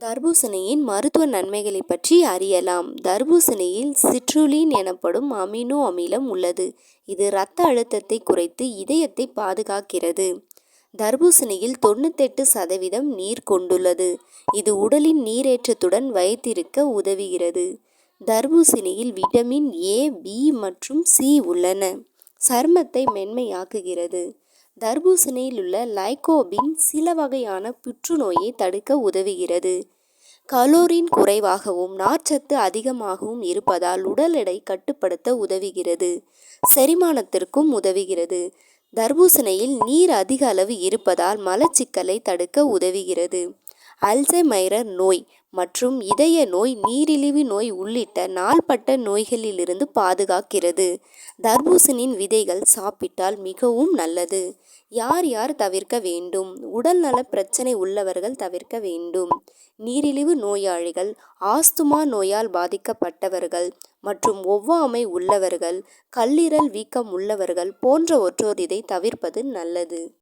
தர்பூசணியின் மருத்துவ நன்மைகளை பற்றி அறியலாம். தர்பூசணியில் சிட்ருலின் எனப்படும் அமினோ அமிலம் உள்ளது. இது இரத்த அழுத்தத்தை குறைத்து இதயத்தை பாதுகாக்கிறது. தர்பூசணியில் தொண்ணூத்தெட்டு சதவீதம் நீர் கொண்டுள்ளது. இது உடலின் நீரேற்றத்துடன் வைத்திருக்க உதவுகிறது. தர்பூசணியில் விட்டமின் ஏ பி மற்றும் சி உள்ளன. சருமத்தை மென்மையாக்குகிறது. தர்பூசணியில் உள்ள லைகோபின் சில வகையான புற்றுநோயை தடுக்க உதவுகிறது. கலோரின் குறைவாகவும் நார்ச்சத்து அதிகமாகவும் இருப்பதால் உடல் எடை கட்டுப்படுத்த உதவுகிறது. செரிமானத்திற்கும் உதவுகிறது. தர்பூசணியில் நீர் அதிக அளவு இருப்பதால் மலச்சிக்கலை தடுக்க உதவுகிறது. அல்சைமைரர் நோய் மற்றும் இதய நோய் நீரிழிவு நோய் உள்ளிட்ட நாள்பட்ட நோய்களிலிருந்து பாதுகாக்கிறது. தர்பூசணியின் விதைகள் சாப்பிட்டால் மிகவும் நல்லது. யார் யார் தவிர்க்க வேண்டும்? உடல்நல பிரச்சனை உள்ளவர்கள் தவிர்க்க வேண்டும். நீரிழிவு நோயாளிகள் ஆஸ்துமா நோயால் பாதிக்கப்பட்டவர்கள் மற்றும் ஒவ்வாமை உள்ளவர்கள் கல்லீரல் வீக்கம் உள்ளவர்கள் போன்றவற்றோர் இதை தவிர்ப்பது நல்லது.